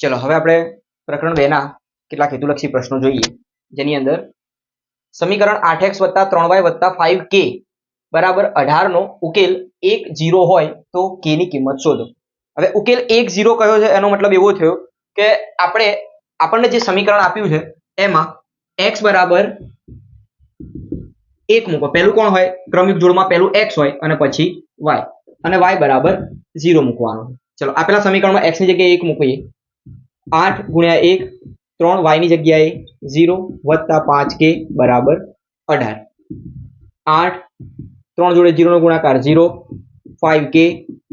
ચલો, હવે આપણે પ્રકરણ બે ના કેટલાક હેતુલક્ષી પ્રશ્નો જોઈએ. જેની અંદર સમીકરણ આઠ એક્સ વત્તા ત્રણ વાય વત્તા ફાઈવ કે બરાબર અઢાર નો ઉકેલ એક જીરો હોય તો કે ની કિંમત શોધો. હવે ઉકેલ એક જીરો કયો છે? એનો મતલબ એવો થયો કે આપણે, આપણને જે સમીકરણ આપ્યું છે, એમાં એક્સ બરાબર એક મૂકો. પહેલું કોણ હોય? ક્રમિક જોડમાં પહેલું એક્સ હોય અને પછી વાય. અને વાય બરાબર ઝીરો મૂકવાનો. ચલો, આપેલા સમીકરણમાં એક્સની જગ્યાએ એક મૂકીએ. આઠ ગુણ્યા એક, ત્રણ વાયની જગ્યાએ ઝીરો વત્તા પાંચ કે બરાબર અઢાર. આઠ, ત્રણ જોડે ઝીરોનો ગુણાકાર ઝીરો ફાઈવ કે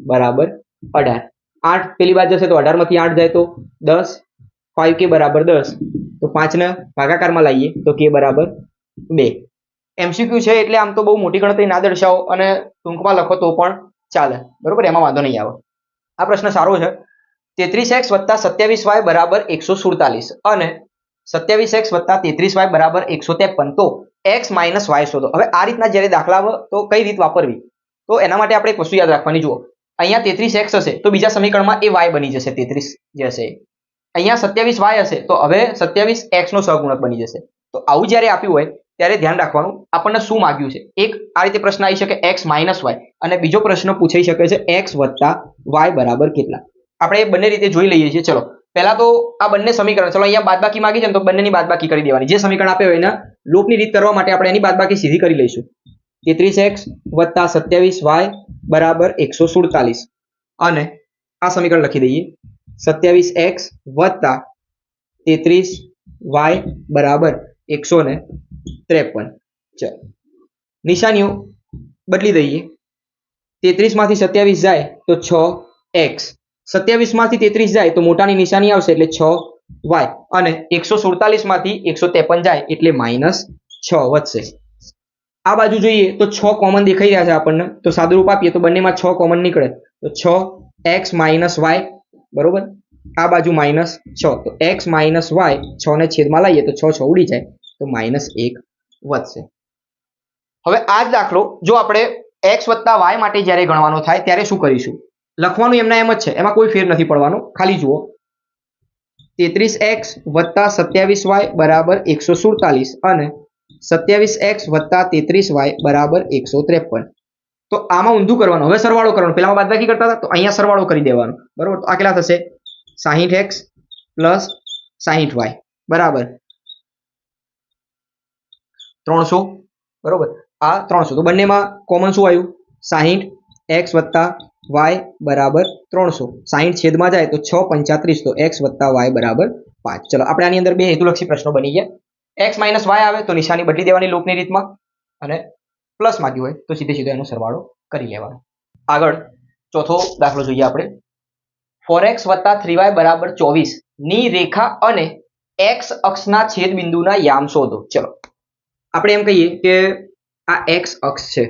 બરાબર અઢાર. આઠ પેલી બાજુ જશે તો અઢારમાંથી આઠ જાય તો દસ ફાઈવ કે બરાબર દસ. તો પાંચને ભાગાકારમાં લાવીએ તો કે બરાબર બે. એમસીક્યુ છે એટલે આમ તો બહુ મોટી ગણતરી ના દર્શાવો અને ટૂંકમાં લખો તો પણ ચાલે. બરોબર? એમાં વાંધો નહીં આવે. આ પ્રશ્ન સારો છે. તેત્રીસ એક્સ વત્તા સત્યાવીસ વાય બરાબર એકસો સુડતાલીસ. અને સત્યાવીસ એક્સ વત્તા તેત્રીસ વાય બરાબર એકસો ત્રેપન. તો એક્સ માઇનસ વાય શોધો. હવે આ રીતના જ્યારે દાખલા આવે, તો કઈ રીત વાપરવી? તો એના માટે આપણે એક વસ્તુ યાદ રાખવાની. જુઓ. અહીંયા તેત્રીસ એક્સ હશે, તો બીજા સમીકરણમાં એ વાય બની જશે, તેત્રીસ જે હશે. અહીંયા સત્યાવીસ વાય હશે, તો હવે સત્યાવીસ એક્સ નો સહગુણક બની જશે. તો આવું જ્યારે આપ્યું હોય, ત્યારે ધ્યાન રાખવાનું, આપણને શું માગ્યું છે? એક, આ રીતે પ્રશ્ન આવી શકે એક્સ માઇનસ વાય. અને બીજો પ્રશ્ન પૂછાઈ શકે છે એક્સ વત્તા વાય બરાબર કેટલા? આપણે બંને રીતે જોઈ લઈએ છીએ. ચલો, પહેલા તો આ બંને સમીકરણ, ચલો અહીંયા બાદબાકી માંગી છે તો બંનેની બાદબાકી કરી દેવાની. જે સમીકરણ આપે હોય એના લોપની રીત કરવા માટે આપણે એની બાદબાકી સીધી કરી લઈશું. તેત્રીસ એક્સ વત્તા સત્યાવીસ વાય બરાબર એકસો સુડતાલીસ. અને આ સમીકરણ લખી દઈએ. સત્યાવીસ એક્સ વત્તા તેત્રીસ વાય બરાબર એકસો ને ત્રેપન. ચાલો, નિશાનીઓ બદલી દઈએ. તેત્રીસમાંથી સત્યાવીસ જાય તો છ એક્સ. સત્યાવીસમાંથી તેત્રીસ જાય તો મોટાની નિશાની આવશે એટલે છ વાય. અને એકસો સુડતાલીસમાંથી એકસો ત્રેપન જાય એટલે માઇનસ છ વધશે. આ બાજુ જોઈએ તો છ કોમન દેખાઈ રહ્યા છે આપણને. તો સાદુરૂપ આપીએ તો બંનેમાં છ કોમન નીકળે. તો છ એક્સ માઇનસ વાય, બરોબર? આ બાજુ માઇનસ છ. તો એક્સ માઇનસ વાય છ ને છેદમાં લઈએ તો છ છ ઉડી જાય. તો માઇનસ એક વધશે. હવે આ જ દાખલો જો આપણે એક્સ વત્તા વાય માટે જ્યારે ગણવાનો થાય ત્યારે શું કરીશું? લખવાનું એમના એમ જ છે. એમાં કોઈ ફેર નથી પડવાનો. ખાલી જુઓ. તેત્રીસ એક્સ વત્તા સત્યાવીસ વાય બરાબર એકસો સુડતાલીસ અને સત્યાવીસ એક્સ વત્તા તેત્રીસ વાય બરાબર એકસો ત્રેપન. તો આમાં ઊંધું કરવાનું. હવે સરવાળો કરવાનો. પેલામાં બાદબાકી કરતા હતા, તો અહીંયા સરવાળો કરી દેવાનો. બરાબર? તો આ કેટલા થશે? સાહીઠ એક્સ પ્લસ સાહીઠ વાય. બરાબર? ત્રણસો. બરાબર? આ ત્રણસો. તો બંનેમાં કોમન શું આવ્યું? સાહીઠ એક્સ વત્તા વાય બરાબર ત્રણસો. સાહીઠ છેદમાં જાય તો છ પંચાત્રીસ, તો એક્સ વત્તા વાય બરાબર પાંચ. ચલો, આપણે આની અંદર બે હેતુલક્ષી પ્રશ્નો બની ગયા. એક્સ માઇનસ વાય આવે તો નિશાની બદલી દેવાની લોકની રીતમાં અને પ્લસ માંગ્યું હોય તો સીધે સીધો એનો સરવાળો કરી લેવાનો. આગળ ચોથો દાખલો જોઈએ આપણે. ફોર એક્સ વત્તા થ્રી વાય બરાબર ચોવીસની રેખા અને એક્સ અક્ષના છેદ બિંદુના યામ શોધો. ચલો, આપણે એમ કહીએ કે આ એક્સ અક્ષ છે.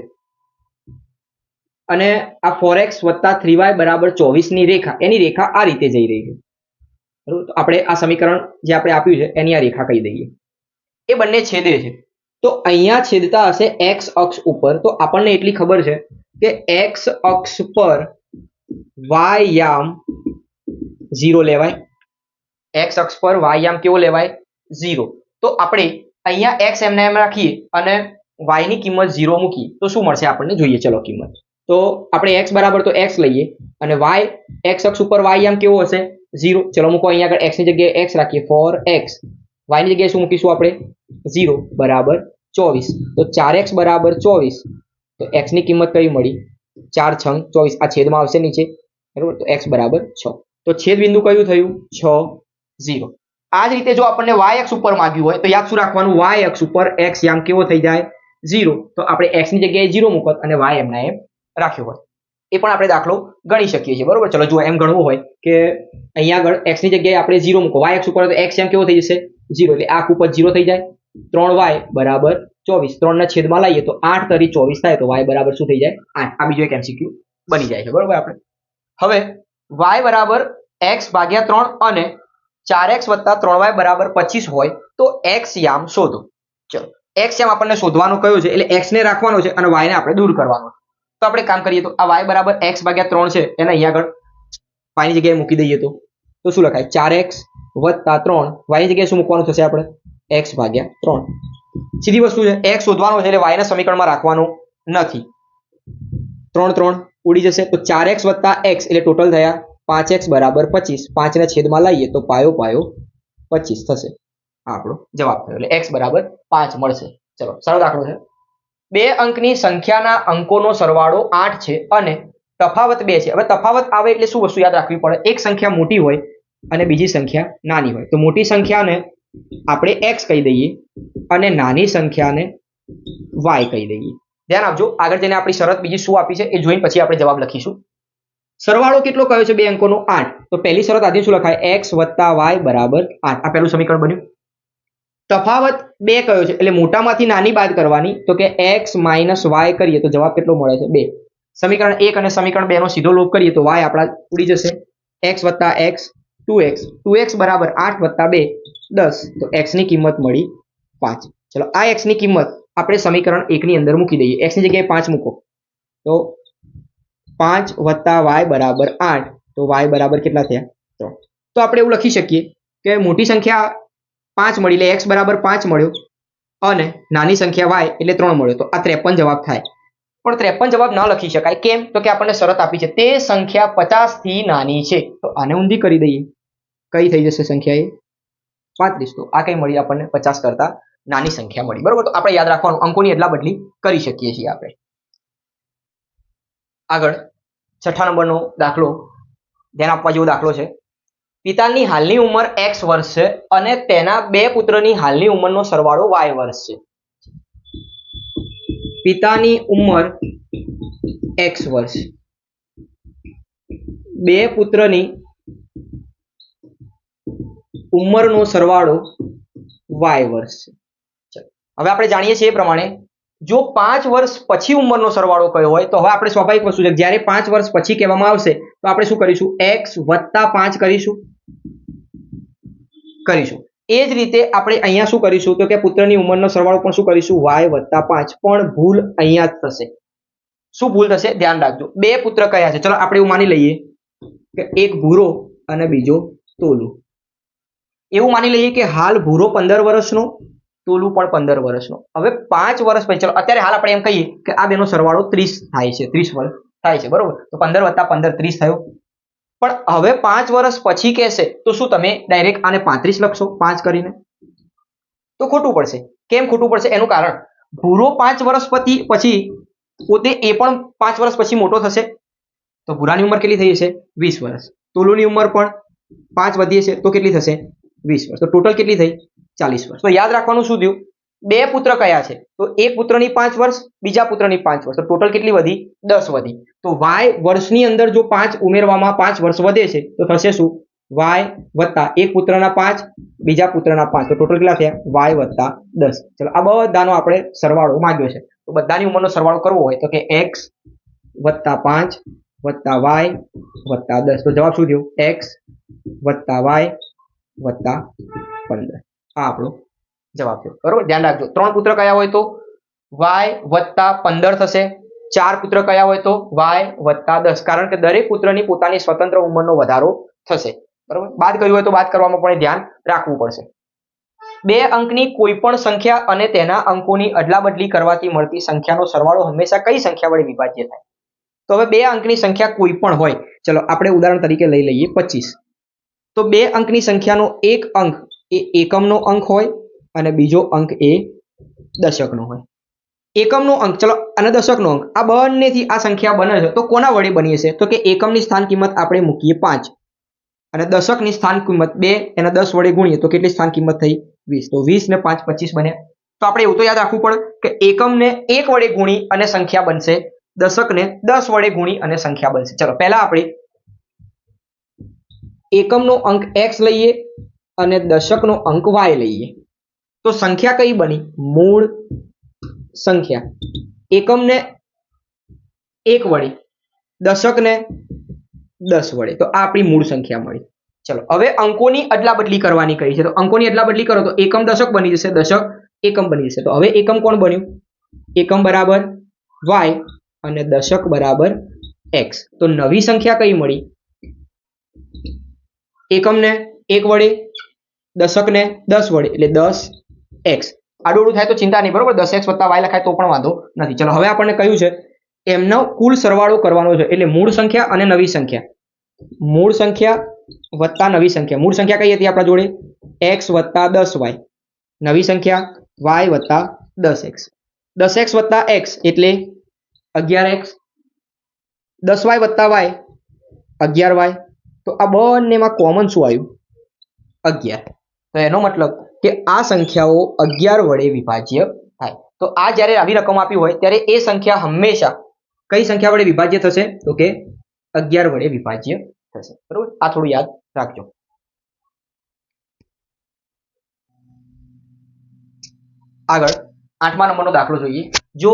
અને આ ફોર એક્સ વત્તા થ્રી વાય બરાબર ચોવીસની રેખા, એની રેખા આ રીતે જઈ રહી છે. બરાબર? તો આપણે આ સમીકરણ જે આપણે આપ્યું છે, એની આ રેખા કહી દઈએ. એ બંને છેદે છે. તો અહીંયા છેદતા હશે એક્સ અક્ષ ઉપર. તો આપણને એટલી ખબર છે કે એક્સ અક્ષ પર વાય યામ ઝીરો લેવાય. એક્સ અક્ષ પર વાય કેવો લેવાય? ઝીરો તો આપણે અહીંયા એક્સ એમને એમ રાખીએ અને વાયની કિંમત ઝીરો મૂકીએ. તો શું મળશે આપણને? જોઈએ, ચલો કિંમત. તો આપણે એક્સ બરાબર તો એક્સ લઈએ અને વાય એક્સ અક્ષ ઉપર વાય આમ કેવો હશે? ઝીરો ચલો મૂકો અહીંયા આગળ એક્સની જગ્યાએ એક્સ રાખીએ. ફોર એક્સ વાયની જગ્યાએ શું મૂકીશું આપણે? ઝીરો બરાબર. ચોવીસ. તો ચાર એક્સ બરાબર ચોવીસ. તો એક્સની કિંમત કઈ મળી? ચાર છંગ ચોવીસ. આ છેદમાં આવશે નીચે. બરાબર? તો એક્સ બરાબર છ. તો છેદ બિંદુ કયું થયું? છ ઝીરો આ જ રીતે જો આપણને વાય એક્સ ઉપર માંગ્યું હોય, તો યાદ શું રાખવાનું? વાય એક્સ ઉપર એક્સ યામ કેવો થઈ જાય? ઝીરો તો આપણે એક્સની જગ્યાએ ઝીરો મૂકત અને વાય એમના એમ રાખ્યો હોય. એ પણ આપણે દાખલો ગણી શકીએ છીએ. બરોબર? ચલો જો એમ ગણવું હોય કે અહીંયા આગળ એક્સની જગ્યાએ આપણે ઝીરો મૂકો. વાય એક્સ ઉપર તો એક્સ એમ કેવો થઈ જશે? ઝીરો એટલે આ ઉપર ઝીરો થઈ જાય. ત્રણ વાય બરાબર ચોવીસ. ત્રણના છેદમાં લાવીએ તો આઠ તરી ચોવીસ થાય તો વાય બરાબર શું થઈ જાય? આઠ. આ બીજો એક એમસીક્યુ બની જાય છે. બરોબર આપણે? હવે વાય બરાબર એક્સ ભાગ્યા ત્રણ અને ચાર એક્સ વત્તા ત્રણ વાય બરાબર પચીસ હોય તો એક્સ યામ શોધો. ચલો એક્સ યામ આપણને શોધવાનું કયું છે? એટલે એક્સને રાખવાનો છે અને વાયને આપણે દૂર કરવાનો. તો આપણે કામ કરીએ તો આ વાય બરાબર એક્સ ભાગ્યા ત્રણ છે, એને અહીંયા આગળ વાયની જગ્યાએ મૂકી દઈએ તો. શું લખાય? ચાર એક્સ વત્તા ત્રણ વાયની જગ્યાએ શું મૂકવાનું થશે આપણે? એક્સ ભાગ્યા ત્રણ. સીધી વસ્તુ છે એક્સ શોધવાનો છે એટલે વાયના સમીકરણમાં રાખવાનું નથી. ત્રણ ત્રણ ઉડી જશે, તો ચાર એક્સ વત્તા એક્સ એટલે ટોટલ થયા પાંચ એક્સ બરાબર પચીસ. પાંચને છેદમાં લઈએ તો પાયો પાયો પચીસ થશે. આપણો જવાબ થયો. એટલે એક્સ બરાબર પાંચ મળશે. ચલો, સરળ દાખલો છે. બે અંકની સંખ્યાના અંકોનો સરવાળો આઠ છે અને તફાવત બે છે. હવે તફાવત આવે એટલે શું વસ્તુ યાદ રાખવી પડે? એક સંખ્યા મોટી હોય અને બીજી સંખ્યા નાની હોય. તો મોટી સંખ્યાને આપણે એક્સ કહી દઈએ અને નાની સંખ્યાને વાય કહી દઈએ. ધ્યાન આપજો, આગળ જઈને આપણી શરત બીજી શું આપી છે એ જોઈને પછી આપણે જવાબ લખીશું. સરવાળો કેટલો કયો છે બે અંકોનો? આઠ. તો પહેલી શરત આધી શું લખાય? એક્સ વત્તા વાય બરાબર આઠ. આ પહેલું સમીકરણ બન્યું? તફાવત બે કયો છે? એટલે મોટામાંથી નાની બાદ કરવાની, તો કે એક્સ માઇનસ વાય કરીએ, તો જવાબ કેટલો મળે છે? બે. સમીકરણ એક અને સમીકરણ બે નો સીધો લોપ કરીએ, તો વાય આપણા ઉડી જશે. એક્સ વત્તા x two x two x બરાબર આઠ વત્તા બે, દસ. તો એક્સની કિંમત મળી પાંચ. ચલો, આ એક્સની કિંમત આપણે સમીકરણ એકની અંદર મૂકી દઈએ. એક્સની જગ્યાએ પાંચ મૂકો. તો પાંચ વત્તા વાય બરાબર આઠ. તો વાય બરાબર કેટલા થયા? ત્રણ. તો આપણે એવું લખી શકીએ કે મોટી સંખ્યા પાંચ મળી એટલે એક્સ બરાબર પાંચ મળ્યો. અને નાની સંખ્યા વાય એટલે ત્રણ મળ્યો. તો આ ત્રેપન જવાબ થાય. પણ ત્રેપન જવાબ ન લખી શકાય. કેમ? તો કે આપણને શરત આપી છે. તે સંખ્યા પચાસથી નાની છે. તો આને ઊંધી કરી દઈએ. કઈ થઈ જશે સંખ્યા એ? પાંત્રીસ. તો આ કઈ મળી આપણને? પચાસ કરતા નાની સંખ્યા મળી. બરોબર? તો આપણે યાદ રાખવાનું. અંકોની અદલા બદલી કરી શકીએ છીએ આપણે. આગળ. છઠ્ઠા નંબરનો દાખલો. ધ્યાન આપવા જેવો દાખલો છે. પિતાની હાલની ઉંમર એક્સ વર્ષ છે અને તેના બે પુત્રની હાલની ઉંમરનો સરવાળો વાય વર્ષ છે. પિતાની ઉંમર એક્સ વર્ષ. બે પુત્રની ઉંમરનો સરવાળો વાય વર્ષ છે. હવે આપણે જાણીએ છીએ એ પ્રમાણે, જો પાંચ વર્ષ પછી ઉંમરનો સરવાળો કયો હોય, તો હવે આપણે સ્વાભાવિક વસ્તુ છે જ્યારે પાંચ વર્ષ પછી કહેવામાં આવશે, તો આપણે શું કરીશું? એક્સ વત્તા પાંચ કરીશું. કરીશું. એ જ રીતે આપણે અહીંયા શું કરીશું તો કે પુત્રની ઉંમરનો સરવાળો પણ શું કરીશું? વાય વત્તા પાંચ. પણ ભૂલ અહીંયા જ થશે. શું ભૂલ થશે? ધ્યાન રાખજો. બે પુત્ર કયા છે? ચલો આપણે એવું માની લઈએ કે એક ભૂરો અને બીજો તોલું. એવું માની લઈએ કે હાલ ભૂરો પંદર વર્ષનો, તોલું પણ પંદર વર્ષનો. હવે પાંચ વર્ષ પછી, ચલો અત્યારે હાલ આપણે એમ કહીએ કે આ બેનો સરવાળો ત્રીસ થાય છે. ત્રીસ વર્ષ થાય છે. બરોબર? તો પંદર વત્તા પંદર ત્રીસ થયો. પણ હવે પાંચ વર્ષ પછી કહેશે, તો શું તમે ડાયરેક્ટ આને પાંત્રીસ લખશો પાંચ કરીને? તો ખોટું પડશે. કેમ ખોટું પડશે? એનું કારણ, ભૂરો પાંચ વર્ષ પછી પછી પોતે એ પણ પાંચ વર્ષ પછી મોટો થશે. તો ભૂરાની ઉંમર કેટલી થઈ જશે? વીસ વર્ષ. તોલુની ઉંમર પણ પાંચ વધી છે, તો કેટલી થશે? વીસ વર્ષ. તો ટોટલ કેટલી થઈ? ચાલીસ વર્ષ. તો યાદ રાખવાનું શું થયું? બે પુત્ર કયા છે? તો એક પુત્રની પાંચ વર્ષ, બીજા પુત્રની પાંચ વર્ષ. તો ટોટલ કેટલી વધી? દસ વધી. તો વાય વર્ષની અંદર જો પાંચ ઉમેરવામાં પાંચ વર્ષ વધે છે, તો થશે શું? વાય વત્તા એક પુત્રના પાંચ, બીજા પુત્રના પાંચ. તો ટોટલ કેટલા થયા? વાય વત્તા દસ. ચલો, આ બધાનો આપણે સરવાળો માંગ્યો છે. તો બધાની ઉંમરનો સરવાળો કરવો હોય તો કે એક્સ વત્તા પાંચ વત્તા વાય વત્તા દસ. તો જવાબ શું થયો? એક્સ વત્તા વાય વત્તા પંદર. આ આપણો જવાબ છે બરોબર? ધ્યાન રાખજો. ત્રણ પુત્ર કયા હોય તો? વાય વત્તા પંદર થશે. ચાર પુત્ર કયા હોય તો? વાય વત્તા દસ. કારણ કે દરેક પુત્રની પોતાની સ્વતંત્ર ઉંમરનો વધારો થશે. બરોબર? બાદ કર્યું હોય તો બાદ કરવામાં પણ ધ્યાન રાખવું પડશે. બે અંકની કોઈ પણ સંખ્યા અને તેના અંકોની અદલાબદલી કરવાથી મળતી સંખ્યાનો સરવાળો હંમેશા કઈ સંખ્યા વડે વિભાજ્ય થાય? તો હવે બે અંકની સંખ્યા કોઈ પણ હોય. ચલો, આપણે ઉદાહરણ તરીકે લઈ લઈએ પચીસ. તો બે અંકની સંખ્યાનો એક અંક એ એકમનો અંક હોય. અને બીજો અંક એ દશકનો હોય. એકમનો અંક, ચલો અને દશકનો અંક. આ બંનેથી આ સંખ્યા બને છે. તો કોના વડે બની હશે? તો કે એકમની સ્થાન કિંમત આપણે મૂકીએ પાંચ. અને દશકની સ્થાન કિંમત બે, એને દસ વડે ગુણીએ તો કેટલી સ્થાન કિંમત થઈ? વીસ. તો વીસ ને પાંચ, પચીસ બને. તો આપણે એવું તો યાદ રાખવું પડે કે એકમને એક વડે ગુણી અને સંખ્યા બનશે. દશકને દસ વડે ગુણી અને સંખ્યા બનશે. ચલો, પહેલા આપણે એકમનો અંક એક્સ લઈએ અને દશકનો અંક વાય લઈએ. તો સંખ્યા કઈ બની? મૂળ સંખ્યા. એકમને એક વળી દશકને દસ વડે. તો આ આપણી મૂળ સંખ્યા મળી. ચલો, હવે અંકોની અદલા બદલી કરવાની કહી છે? તો અંકોની અદલા બદલી કરો તો એકમ દશક બની જશે, દશક એકમ બની જશે. તો હવે એકમ કોણ બન્યું? એકમ બરાબર વાય અને દશક બરાબર એક્સ. તો નવી સંખ્યા કઈ મળી? એકમને એક વડે, દશકને દસ વડે. એટલે દસ એક્સ આડું થાય તો ચિંતા નહીં, બરોબર? દસ એક્સ વત્તા વાય લખાય તો પણ વાંધો નથી. ચલો, હવે આપણને કહ્યું છે, એમનો કુલ સરવાળો કરવાનો છે, એટલે મૂળ સંખ્યા અને નવી સંખ્યા. મૂળ સંખ્યા વત્તા નવી સંખ્યા. મૂળ સંખ્યા કઈ હતી આપણા જોડે? એક્સ વત્તા દસ વાય નવી સંખ્યા વાય વત્તા દસ એક્સ દસ એક્સ વત્તા એક્સ એટલે અગિયાર એક્સ દસ વાય વત્તા વાય અગિયાર વાય તો આ બંનેમાં કોમન શું આવ્યું? અગિયાર. તો એનો મતલબ કે આ સંખ્યાઓ અગિયાર વડે વિભાજ્ય થાય. તો આ જ્યારે આવી રકમ આપી હોય, ત્યારે એ સંખ્યા હંમેશા કઈ સંખ્યા વડે વિભાજ્ય થશે? તો કે અગિયાર વડે વિભાજ્ય થશે. બરોબર? આ થોડું યાદ રાખજો. આગળ આઠમા નંબરનો દાખલો જોઈએ. જો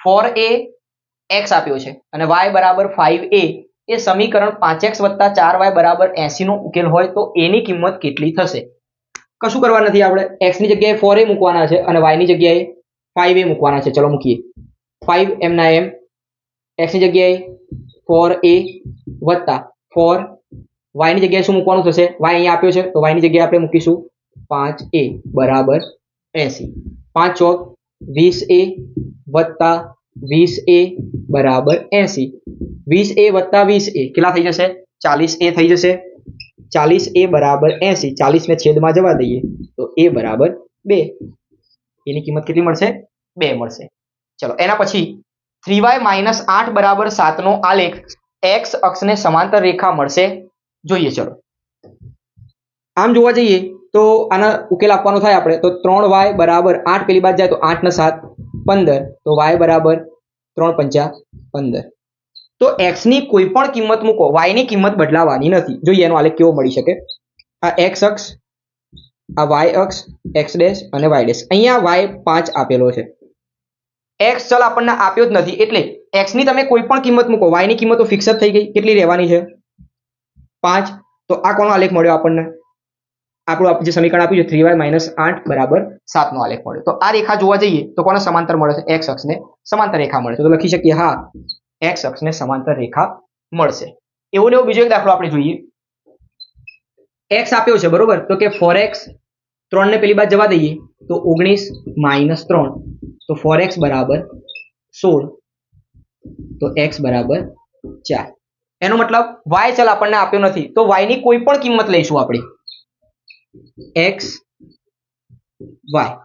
ફોર એ એક્સ આપ્યો છે અને વાય બરાબર ફાઈવ એ એ સમીકરણ પાંચ એક્સ વત્તા ચાર વાય બરાબર એસી નો ઉકેલ હોય તો એની કિંમત કેટલી થશે? કશું કરવા નથી આપણે? એક્સની જગ્યાએ ફોર એ મૂકવાના છે અને વાયની જગ્યાએ ફાઈવ એ મૂકવાના છે. ચલો મૂકીએ. ફાઈવ એમના એમ એક્સની જગ્યાએ ફોર એ વત્તા ફોર વાયની જગ્યાએ શું મૂકવાનું થશે? વાય અહીંયા આપ્યો છે, તો વાયની જગ્યાએ આપણે મૂકીશું પાંચ એ બરાબર એસી. પાંચ ચોક વીસ એ વત્તા વીસ એ બરાબર એસી. વીસ એ વત્તા વીસ એ કેટલા થઈ જશે? ચાલીસ એ થઈ જશે. ચાલીસ એ બરાબર એસી ચાલીસ ને છેદમાં જવા દઈએ તો એ બરાબર બે. એની કિંમત કેટલી મળશે? બે મળશે. ચલો, એના પછી થ્રી વાય માઇનસ આઠ બરાબર સાતનો આલેખ એક્સ અક્ષને સમાંતર રેખા મળશે. જોઈએ, ચલો. આમ જોવા જઈએ તો આના ઉકેલ આપવાનો થાય આપણે. તો ત્રણ વાય બરાબર આઠ પેલી બાદ જાય તો આઠ સાત પંદર. તો વાય બરાબર ત્રણ પંચા પંદર. તો એક્સની કોઈ પણ કિંમત મૂકો વાયની કિંમત બદલાવાની નથી. જોઈએ એનો આલેખ કેવો મળી શકે. આ એક્સ અક્ષ, આ વાય અક્ષ એક્સ ડેશ અને વાય ડેશ. અહીંયા વાય પાંચ આપેલો છે. એક્સ ચલ આપણને આપ્યો જ નથી. એટલે એક્સની તમે કોઈ પણ કિંમત મૂકો વાયની કિંમત તો ફિક્સ જ થઈ ગઈ. કેટલી રહેવાની છે? પાંચ. તો આ કોનો આલેખ મળ્યો આપણને? આપણું આપ- જે સમીકરણ આપ્યું છે થ્રી વાય માઇનસ આઠ બરાબર સાતનો આલેખ મળ્યો. તો આ રેખા જોવા જઈએ, તો કોને સમાંતર મળે છે? એક્સ અક્ષને સમાંતર રેખા મળે છે. તો લખી શકીએ, હા. એક્સ અક્ષને સમાંતર રેખા મળશે. એવો ને એવો બીજો એક દાખલો આપણે જોઈએ. એક્સ આપ્યો છે, બરોબર? તો કે ફોર એક્સ ત્રણ ને પેલી બાદ જવા દઈએ, તો ઓગણીસ માઇનસ ત્રણ. તો ફોર એક્સ બરાબર સોળ. તો એક્સ બરાબર ચાર. એનો મતલબ વાય ચલ આપણને આપ્યો નથી. તો વાયની કોઈ પણ કિંમત લઈશું આપણે. એક્સ વાય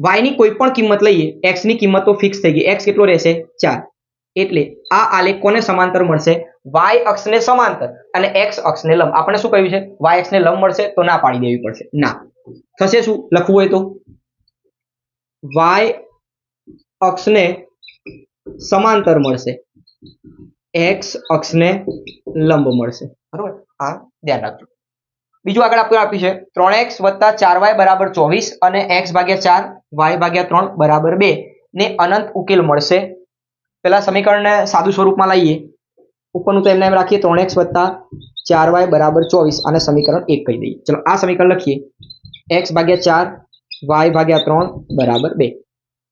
વાયની કોઈ પણ કિંમત લઈએ એક્સની કિંમત તો ફિક્સ થઈ ગઈ. એક્સ કેટલો રહેશે? ચાર. એટલે આ આલેખ કોને સમાંતર મળશે? વાય અક્ષને સમાંતર અને એક્સ અક્ષને લંબ. આપણે શું કહ્યું છે? વાય અક્ષને લંબ મળશે તો ના પાડી દેવી પડશે. ના. થશે શું? લખવું હોય તો? વાય અક્ષને સમાંતર મળશે. એક્સ અક્ષને લંબ મળશે. બરોબર? આ ધ્યાન રાખજો. બીજું આગળ આપણે આપ્યું છે. ત્રણ એક્સ વત્તા ચાર વાય બરાબર ચોવીસ અને એક્સ ભાગ્યા ચાર વાય ભાગ્યા ત્રણ બરાબર બે. ને અનંત ઉકેલ મળશે પેલા સમીકરણને સાદું સ્વરૂપમાં લઈએ. ઉપરનું તો એમને એમ રાખીએ ત્રણ એક્સ વત્તા ચાર વાય બરાબર ચોવીસ અને સમીકરણ એક કહી દઈએ. ચલો, આ સમીકરણ લખીએ. એક્સ ભાગ્યા ચાર, વાય ભાગ્યા ત્રણ બરાબર બે.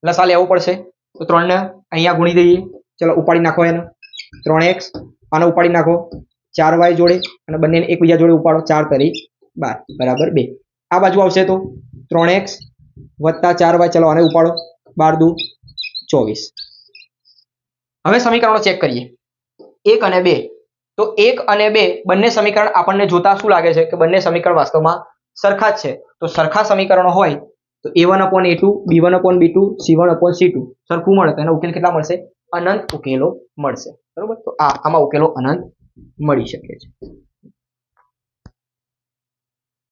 લસા લેવો પડશે. તો ત્રણને અહીંયા ગુણી દઈએ. ચલો, ઉપાડી નાખો એને. ત્રણ એક્સ, આને ઉપાડી નાખો. ચાર વાય જોડે અને બંનેને એકબીજા જોડે ઉપાડો. ચાર તરી બાર બરાબર બે. આ બાજુ આવશે તો ત્રણ એક્સ વત્તા ચાર વાય. ચલો, આને ઉપાડો. બાર દુ ચોવીસ. હવે સમીકરણો ચેક કરીએ. એક અને બે. તો એક અને બે બંને સમીકરણ આપણને જોતા શું લાગે છે? કે બંને સમીકરણ વાસ્તવમાં સરખા જ છે. તો સરખા સમીકરણો હોય તો a one upon a two b one upon b two c one upon c two સરખું મળે. તો એનો ઉકેલ કેટલા મળશે? અનંત ઉકેલો મળશે. બરોબર? તો આ આમાં ઉકેલો અનંત મળી શકે છે.